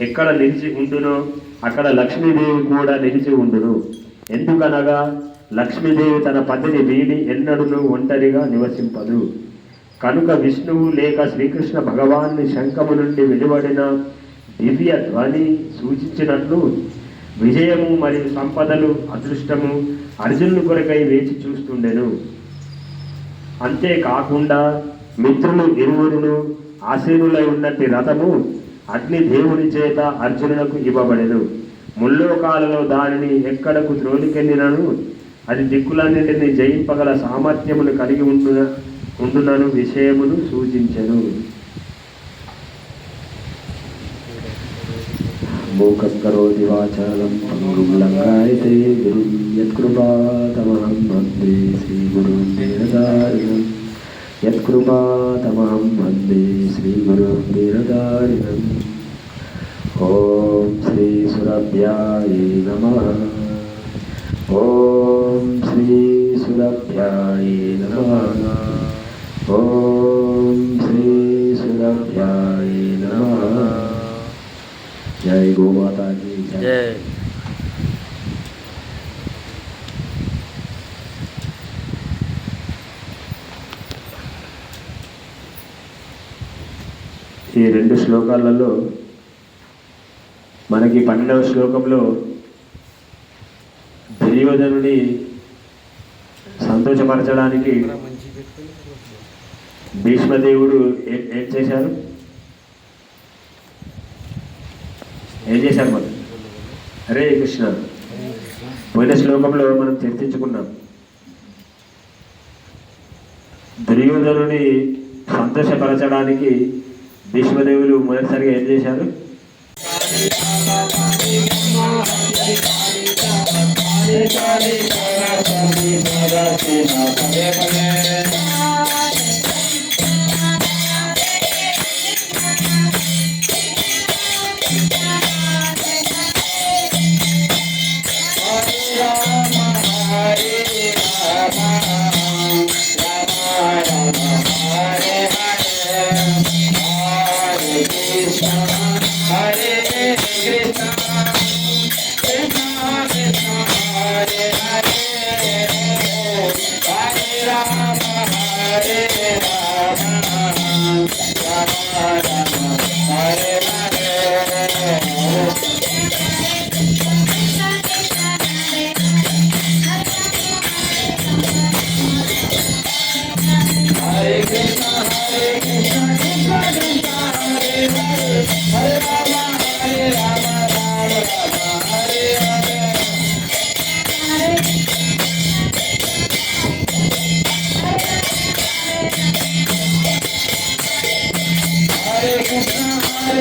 ఎక్కడ నిలిచి ఉండునో అక్కడ లక్ష్మీదేవి కూడా నిలిచి ఉండును. ఎందుకనగా లక్ష్మీదేవి తన పతిని వీడి ఎన్నడూ ఒంటరిగా నివసింపదు. కనుక విష్ణువు లేక శ్రీకృష్ణ భగవాన్ని శంఖము నుండి వెలువడిన దివ్య ధ్వని సూచించినట్లు విజయము మరియు సంపదలు అదృష్టము అర్జునుని కొరకై వేచి చూస్తుండెను. అంతేకాకుండా మిత్రులు ఇరువురును ఆసీనులై ఉన్నట్టి రథము అగ్ని దేవుని చేత అర్జునులకు ఇవ్వబడెను. ముల్లోకాలలో దానిని ఎక్కడకు త్రోలికెళ్ళినను అది దిక్కులన్నింటినీ జయింపగల సామర్థ్యమును కలిగి ఉండున ఉండునను విషయమును సూచించెను. మూకం కరోతి వాచాలం పంగుం లంకాయతే గురు యత్కృపాతమహం వందే శ్రీగురుం వీరదారిణం యత్కృపాతమహం వందే శ్రీగురుం వీరదారిణం ఓం సురభ్యాయ నమః ఓం శ్రీ సురభ్యాయ నమః ఓం శ్రీ సురభ్యాయ నమః జై గోమాతా की जय జై ఈ రెండు శ్లోకాలలో మనకి పన్నెండవ శ్లోకంలో దుర్యోధనుని సంతోషపరచడానికి భీష్మదేవుడు ఏం ఏం చేశారు? ఏం చేశారు మనం హరే కృష్ణ. పోయిన శ్లోకంలో మనం చర్చించుకున్నాం. దుర్యోధనుని సంతోషపరచడానికి భీష్మదేవులు మొదటిసారిగా ఏం చేశారు? Hare Hare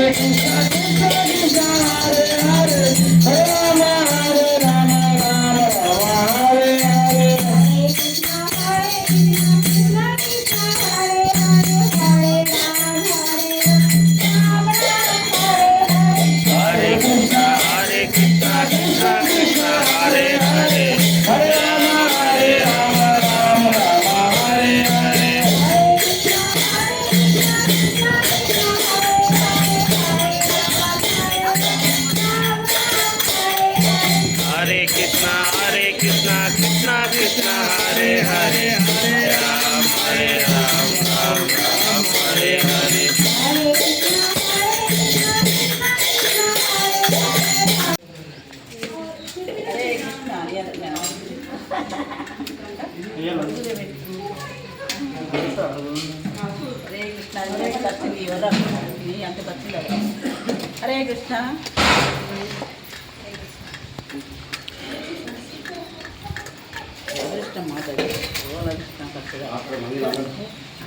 హరే హరే కృష్ణ హరే కృష్ణ అంత ఖర్చు హరే కృష్ణ అదృష్టం మాట్లాడి అదృష్టం ఖర్చుగా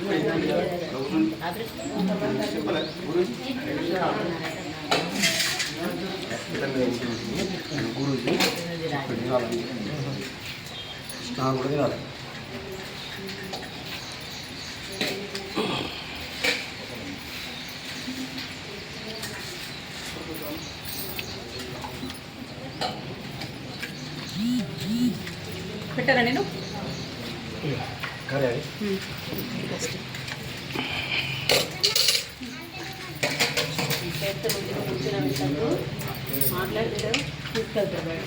పెట్టారా నేను చేస్తే ముందుకు కూర్చున్నాను మాట్లాడుతూ మాట్లాడితే తీసుకెళ్తారు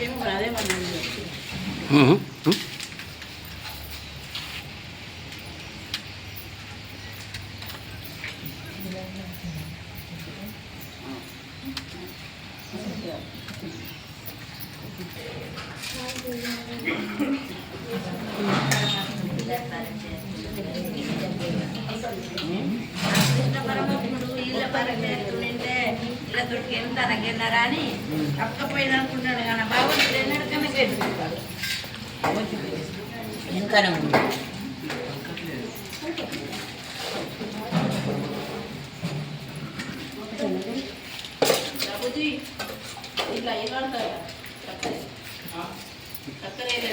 ఏమో అదే మనం కృష్ణ పరమాత్ముడు ఇలా అని అక్కపోయింది అనుకుంటాడు కానీ భగవంతుడు ఎన్నడు కనుక వెనకనే ఇట్లా ఇలా చక్కరే చక్కరే